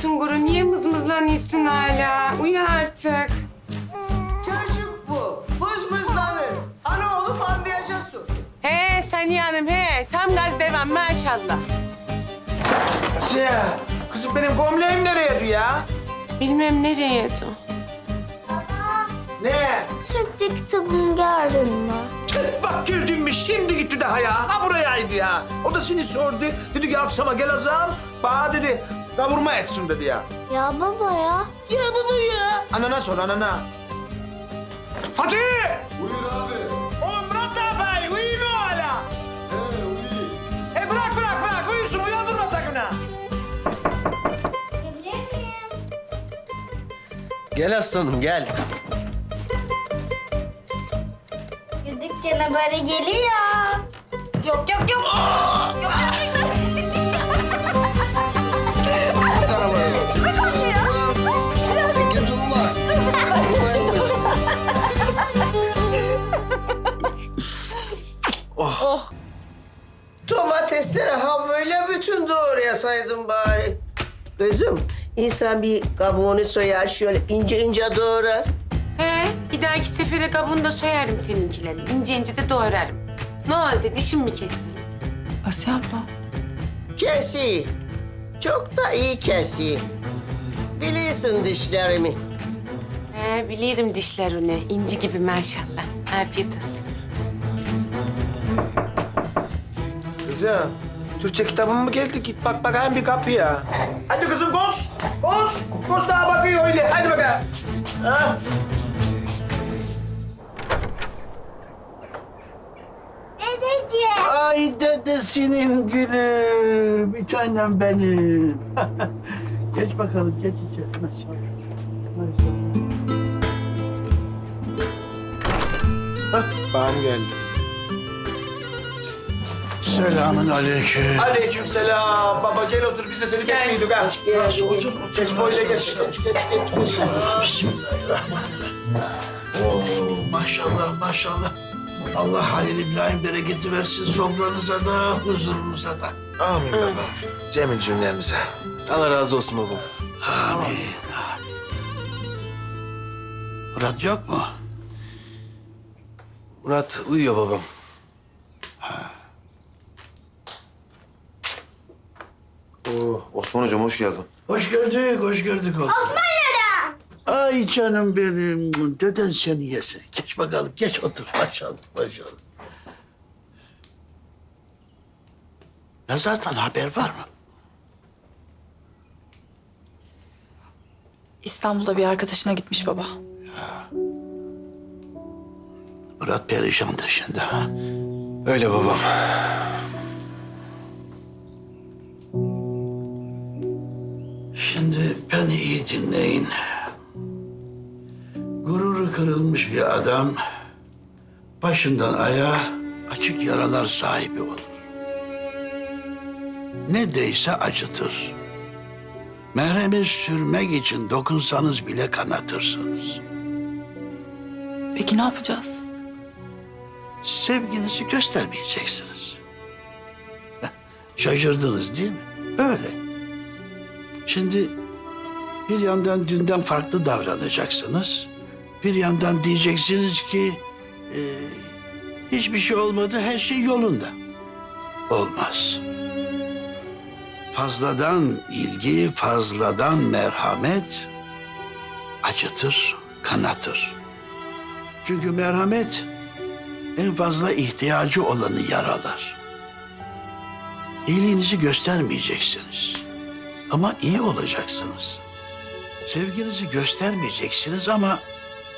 altın kuru. Niye mızmızlanıyorsun hala? Uyu artık. Çocuk bu. Buz buzlanır. Ana olup anlayacaksın. He Saniye Hanım he. Tam gaz devam maşallah. Asiye, kızım benim gömleğim nereye ya? Bilmem nereye yedi. Ne? Türkçe kitabını gördün mü? Bak gördün mü şimdi gitti daha ya. Ha burayaydı ya. O da seni sordu. Dedi ki akşama gel azam. Bana dedi kavurma etsin dedi ya. Ya baba ya. Ya baba ya. Anana sor anana. Fatih! Buyur abi. Oğlum Murat abi uyuyor mu hala? He uyuyayım. E bırak bırak bırak uyusun uyandırma sakın ha. Gel aslanım gel. Güdük canavarı geliyor. Yok yok yok. Domatesleri ha böyle bütün doğrayasaydın bari. Kızım insan bir kabuğunu soyar şöyle ince ince doğrar. He bir dahaki sefere kabuğunu da soyarım seninkileri. İnce ince de doğrarım. Ne oldu dişim mi kesildi? Asya abla. Kesi. Çok da iyi kesi. Biliyorsun dişlerimi. He bilirim dişlerini. İnci gibi maşallah. Afiyet olsun. Kızım, Türkçe kitabın mı geldi? Git bak bakayım bir kapıya. Hadi kızım koş, koş. Koş daha bakıyor öyle. Hadi bakalım. Ha? Ay dedesinin gülü, bir tanem benim. geç bakalım, geç içeri. Maşallah. Maşallah. Bağım geldi. Selamun aleyküm. Aleykümselam. Baba gel otur biz de seni bekliyorduk ha. Geldin. Otur, geç böyle geç. Geç, geç, geç. geç. Bismillahirrahmanirrahim. Oo, maşallah, maşallah. Allah hayır İbrahim bereketi versin sofranıza da, huzurunuza da. Amin baba. Cemil cümlemize. Allah razı olsun babam. Amin, amin. Murat yok mu? Murat uyuyor babam. Oo, Osman hocam hoş geldin. Hoş gördük, hoş gördük oğlum. Osman? Ay canım benim, deden seni yesin. Geç bakalım, geç otur. Maşallah, maşallah. Nazar'dan haber var mı? İstanbul'da bir arkadaşına gitmiş baba. Murat perişandır şimdi ha. Öyle babam. Şimdi beni iyi dinleyin. Gururu kırılmış bir adam başından ayağa açık yaralar sahibi olur. Ne değse acıtır. Merhemi sürmek için dokunsanız bile kanatırsınız. Peki ne yapacağız? Sevginizi göstermeyeceksiniz. Şaşırdınız değil mi? Öyle. Şimdi bir yandan dünden farklı davranacaksınız. Bir yandan diyeceksiniz ki e, hiçbir şey olmadı, her şey yolunda. Olmaz. Fazladan ilgi, fazladan merhamet acıtır, kanatır. Çünkü merhamet en fazla ihtiyacı olanı yaralar. İyiliğinizi göstermeyeceksiniz. Ama iyi olacaksınız. Sevginizi göstermeyeceksiniz ama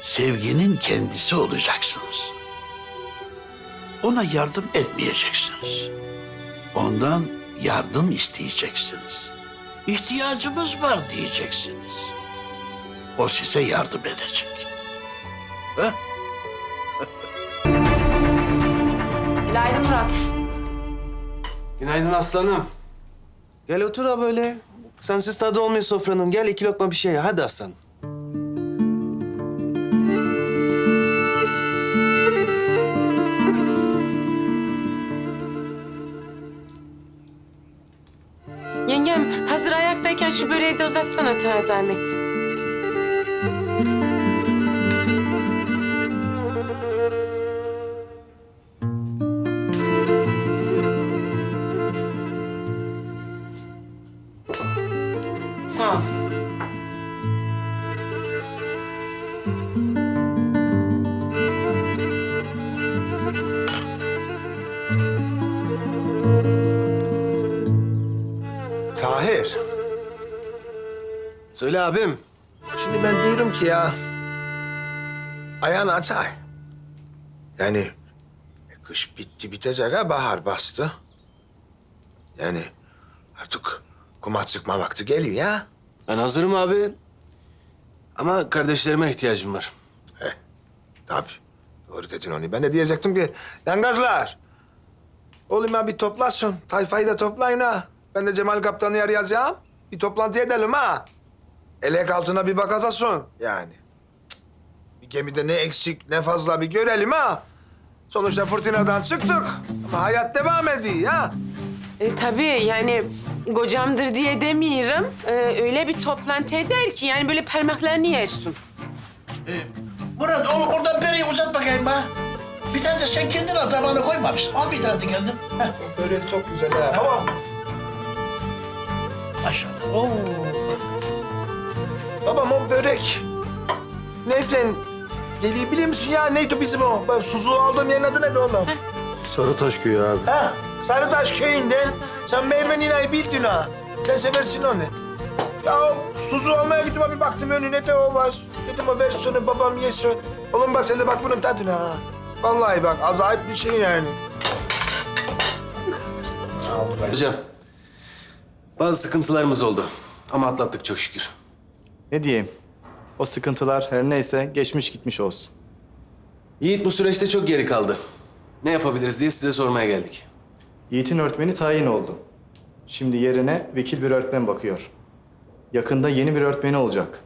sevginin kendisi olacaksınız. Ona yardım etmeyeceksiniz. Ondan yardım isteyeceksiniz. İhtiyacımız var diyeceksiniz. O size yardım edecek. Heh? Günaydın Murat. Günaydın aslanım. Gel otur ha böyle. Sensiz tadı olmuyor sofranın. Gel iki lokma bir şey ye. Hadi aslanım. Şu böreği de uzatsana sana zahmet. Söyle abim. Şimdi ben diyorum ki ya... Ayağını aç ay. Yani e, kış bitti bitecek ha bahar bastı. Yani artık kuma çıkma vakti geliyor ya. Ben hazırım abi. Ama kardeşlerime ihtiyacım var. Tabii. Doğru dedin onu. Ben de diyecektim ki yangazlar. Oğlum ya bir toplasın. Tayfayı da toplayın ha. Ben de Cemal Kaptan'ı arayacağım. Bir toplantı edelim ha. Elek altına bir bakasasın yani. Cık. Bir gemide ne eksik ne fazla bir görelim ha. Sonuçta fırtınadan çıktık. Ama hayat devam ediyor ha. E, tabii yani kocamdır diye demiyorum. Ee, öyle bir toplantı eder ki yani böyle parmaklarını yersin. Murat oğlum oradan bereyi uzat bakayım bana. Bir tane de sen kendin al tabağına koymamışsın. Al bir tane de kendin. Heh. Börek çok güzel ha. Tamam. Maşallah. Oo. Babam o börek. Nereden geliyor biliyor musun ya? Neydi bizim o? Ben Suzu aldığım yerin adı neydi oğlum? Sarıtaş köyü abi. Ha, Sarıtaş köyünden. Sen Merve Nina'yı bildin ha. Sen seversin onu. Ya Suzu almaya gittim bir baktım önüne de o var. Dedim o versiyonu babam yesin. Oğlum bak sen de bak bunun tadına ha. Vallahi bak acayip bir şey yani. Hocam, bazı sıkıntılarımız oldu. Ama atlattık çok şükür. Ne diyeyim? O sıkıntılar her neyse geçmiş gitmiş olsun. Yiğit bu süreçte çok geri kaldı. Ne yapabiliriz diye size sormaya geldik. Yiğit'in öğretmeni tayin oldu. Şimdi yerine vekil bir öğretmen bakıyor. Yakında yeni bir öğretmeni olacak.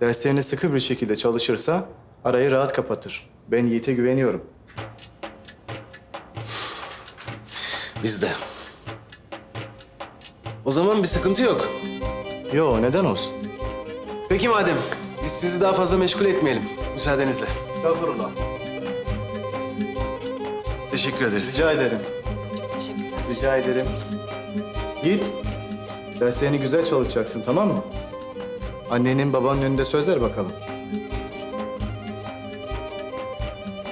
Derslerini sıkı bir şekilde çalışırsa arayı rahat kapatır. Ben Yiğit'e güveniyorum. Biz de. O zaman bir sıkıntı yok. Yo neden olsun? Peki madem, biz sizi daha fazla meşgul etmeyelim. Müsaadenizle. Estağfurullah. Teşekkür ederiz. Rica ederim. Teşekkürler. Rica ederim. Yiğit, derslerini güzel çalışacaksın tamam mı? Annenin babanın önünde söz ver bakalım.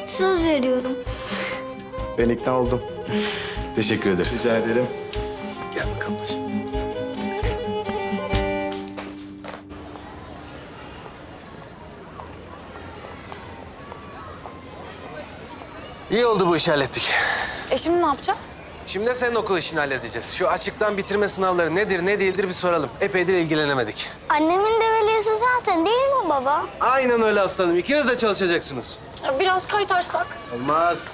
Söz veriyorum. Ben ikna oldum. Teşekkür ederiz. Rica ederim. Gel bakalım İyi oldu bu işi hallettik. E şimdi ne yapacağız? Şimdi de senin okul işini halledeceğiz. Şu açıktan bitirme sınavları nedir, ne değildir bir soralım. Epeydir ilgilenemedik. Annemin de velisi sensin değil mi baba? Aynen öyle aslanım. İkiniz de çalışacaksınız. Biraz kaytarsak. Olmaz.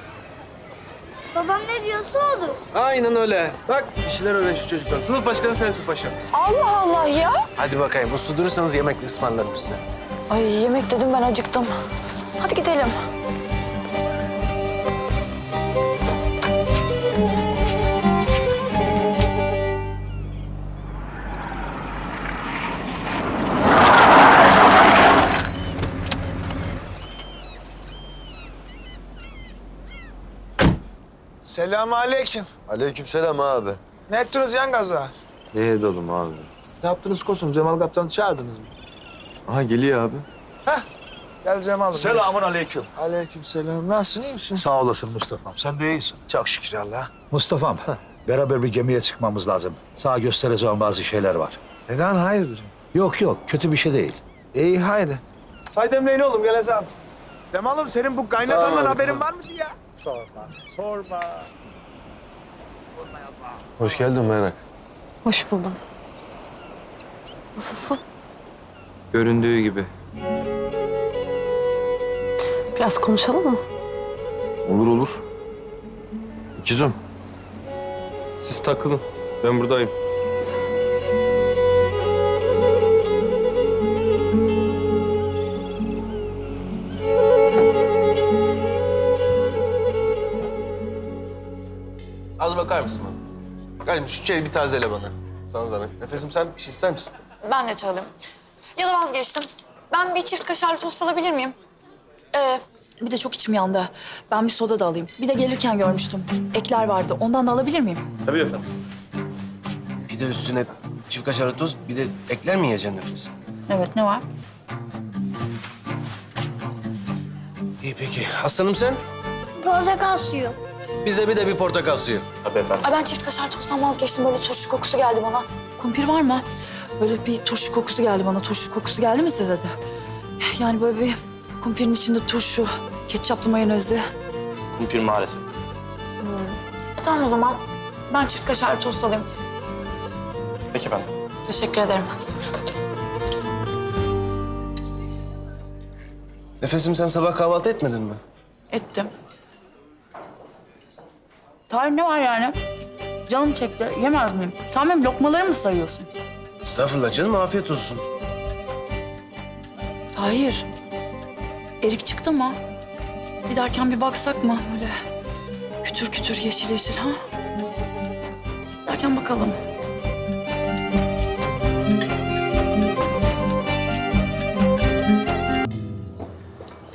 Babam ne diyorsa odur. Aynen öyle. Bak bir şeyler öğren şu çocuktan. Sınıf başkanı sensin paşam. Allah Allah ya. Hadi bakayım. Uslu durursanız yemek ısmarlarım size. Ay yemek dedim ben acıktım. Hadi gidelim. Selamun aleyküm. Aleykümselam abi. Ne ettiniz yangazlar? Ne edelim abi? Ne yaptınız kosum? Cemal Kaptan'ı çağırdınız mı? Aha geliyor abi. Gel Cemal. Selamun aleyküm. Aleyküm selam. Nasılsın, iyi misin? Sağ olasın Mustafa'm. Sen de iyisin. Çok şükür Allah. Mustafa'm, beraber bir gemiye çıkmamız lazım. Sana göstereceğim bazı şeyler var. Neden hayırdır? Yok yok, kötü bir şey değil. İyi haydi. Say demleyin oğlum geleceğim. Cemal'ım senin bu kaynatandan haberin var mıydı ya? Hoş geldin Merak. Hoş buldum. Nasılsın? Göründüğü gibi. Biraz konuşalım mı? Olur olur. İkizim. Siz takılın. Ben buradayım. Şu çayı bir tazele bana. Sana zahmet. Nefesim sen bir şey ister misin? Ben de çalayım. Ya da vazgeçtim. Ben bir çift kaşarlı tost alabilir miyim? Ee, bir de çok içim yandı. Ben bir soda da alayım. Bir de gelirken görmüştüm. Ekler vardı. Ondan da alabilir miyim? Tabii efendim. Bir de üstüne çift kaşarlı tost, bir de ekler mi yiyeceksin nefes? Evet, ne var? İyi peki. Aslanım sen? Portakal suyu. Bize bir de bir portakal suyu. Tabii efendim. Ay ben çift kaşarlı tosttan vazgeçtim. Böyle turşu kokusu geldi bana. Kumpir var mı? Böyle bir turşu kokusu geldi bana. Turşu kokusu geldi mi size de? Yani böyle bir kumpirin içinde turşu, ketçaplı mayonezli. Kumpir maalesef. E, tamam o zaman. Ben çift kaşarlı tost alayım. Peki efendim. Teşekkür ederim. Nefesim sen sabah kahvaltı etmedin mi? Ettim. Tahir ne var yani? Canım çekti. Yemez miyim? Sen benim lokmalarımı mı sayıyorsun? Estağfurullah canım, afiyet olsun. Tahir. Erik çıktı mı? Giderken bir baksak mı? Böyle kütür kütür yeşil yeşil ha? Giderken bakalım.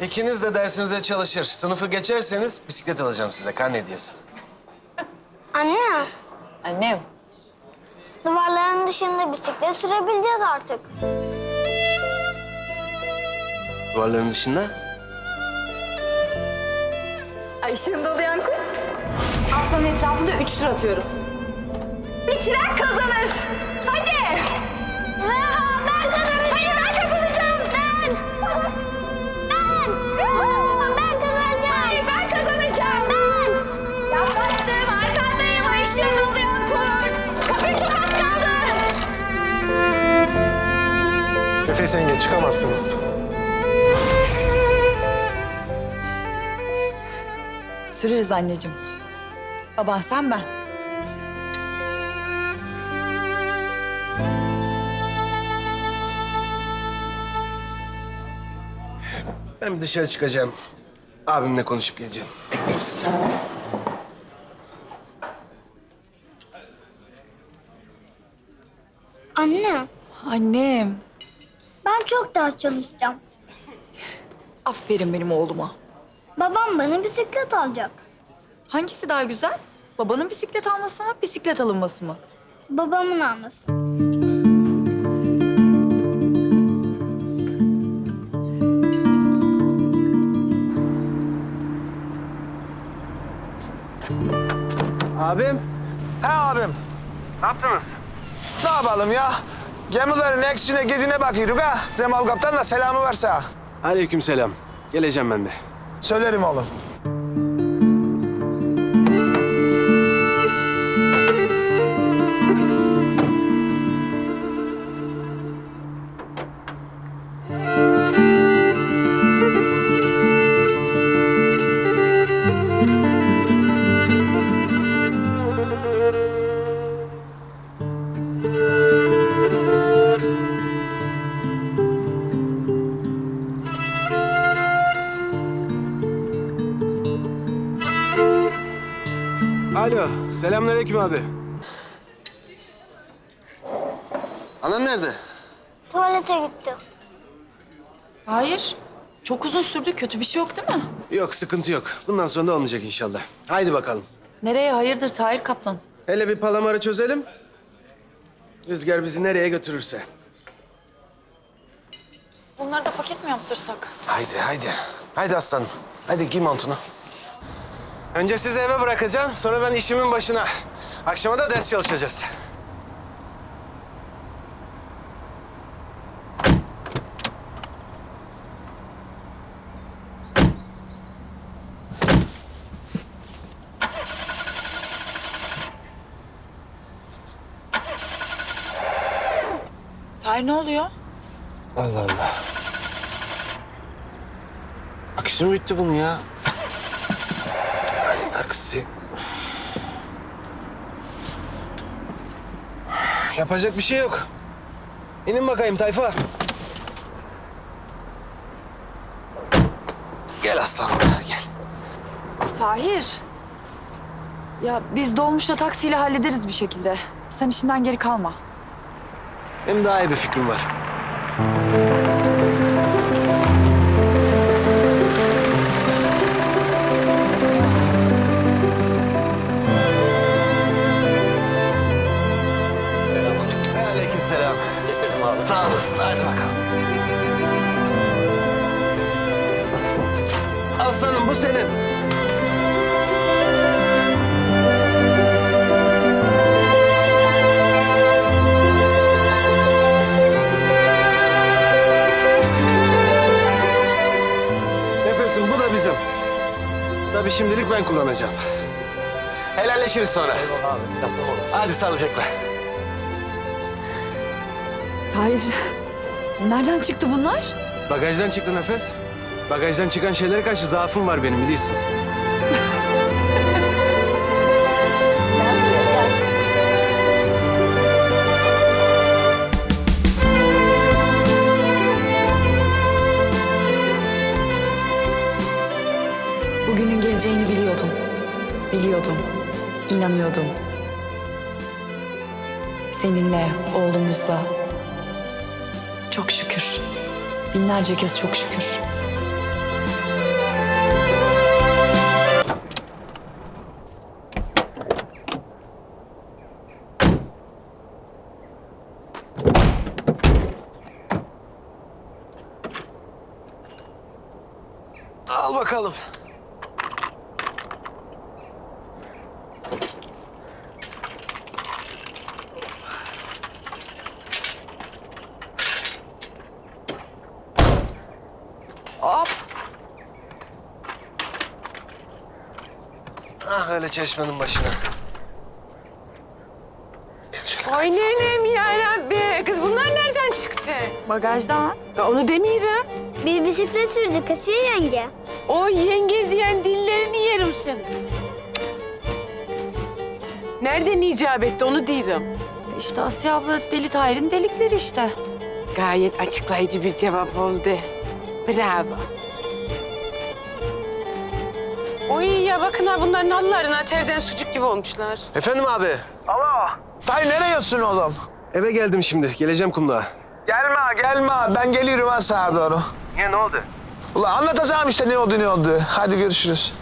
İkiniz de dersinize çalışır. Sınıfı geçerseniz bisiklet alacağım size, karne hediyesi. Anne, Annem. duvarların dışında bisiklet sürebileceğiz artık. Duvarların dışında? Ay ışığında ulayan kurt. Aslanın etrafında üç tur atıyoruz. Bitiren kazanır. Hadi. Nefes yenge çıkamazsınız. Süreriz anneciğim. Baban sen ben. Ben dışarı çıkacağım. Abimle konuşup geleceğim. Bekleyiz. Anne, Annem. Çok ders çalışacağım. Aferin benim oğluma. Babam bana bisiklet alacak. Hangisi daha güzel? Babanın bisiklet alması mı, bisiklet alınması mı? Babamın alması. Abim. He abim. Ne yaptınız? Ne yapalım ya? Gemilerin eksine gidine bakıyoruz ha. Zemal Kaptan da selamı varsa. Aleykümselam. Geleceğim ben de. Söylerim oğlum. Alo. Selamünaleyküm abi. Anan nerede? Tuvalete gitti. Hayır. Çok uzun sürdü. Kötü bir şey yok değil mi? Yok, sıkıntı yok. Bundan sonra da olmayacak inşallah. Haydi bakalım. Nereye hayırdır Tahir Kaptan? Hele bir palamarı çözelim. Rüzgar bizi nereye götürürse. Bunları da paket mi yaptırsak? Haydi, haydi. Haydi aslanım. Haydi giy montunu. Önce sizi eve bırakacağım, sonra ben işimin başına. Akşama da ders çalışacağız. Tahir ne oluyor? Allah Allah. Aküsü mü bitti bunun ya? Ay aksi. Yapacak bir şey yok. İnin bakayım tayfa. Gel aslanım, gel. Tahir. Ya biz dolmuşla taksiyle hallederiz bir şekilde. Sen işinden geri kalma. Hem daha iyi bir fikrim var. Aleykümselam. Getirdim abi. Sağ olasın. Hadi bakalım. Aslanım bu senin. Nefesim bu da bizim. Tabii şimdilik ben kullanacağım. Helalleşiriz sonra. Hadi sağlıcakla. Tahir, nereden çıktı bunlar? Bagajdan çıktı nefes. Bagajdan çıkan şeylere karşı zaafım var benim biliyorsun. Bugünün geleceğini biliyordum. Biliyordum. İnanıyordum. Seninle, oğlumuzla. Çok şükür. Binlerce kez çok şükür. Al bakalım. Hop. Ah öyle çeşmenin başına. Ay nenem ya Rabbi. Kız bunlar nereden çıktı? Bagajdan. Ya onu demiyorum. Bir bisiklet sürdük Asiye yenge. O yenge diyen dillerini yerim senin. Nereden icap etti onu diyorum. İşte Asya abla Deli Tahir'in delikleri işte. Gayet açıklayıcı bir cevap oldu. Bravo. Oy ya bakın ha bunlar nallarına terden sucuk gibi olmuşlar. Efendim abi. Tay nereye oğlum? Eve geldim şimdi. Geleceğim kumluğa. Gelme gelme ben geliyorum ha sağa doğru. Niye ne oldu? Ulan anlatacağım işte ne oldu ne oldu. Hadi görüşürüz.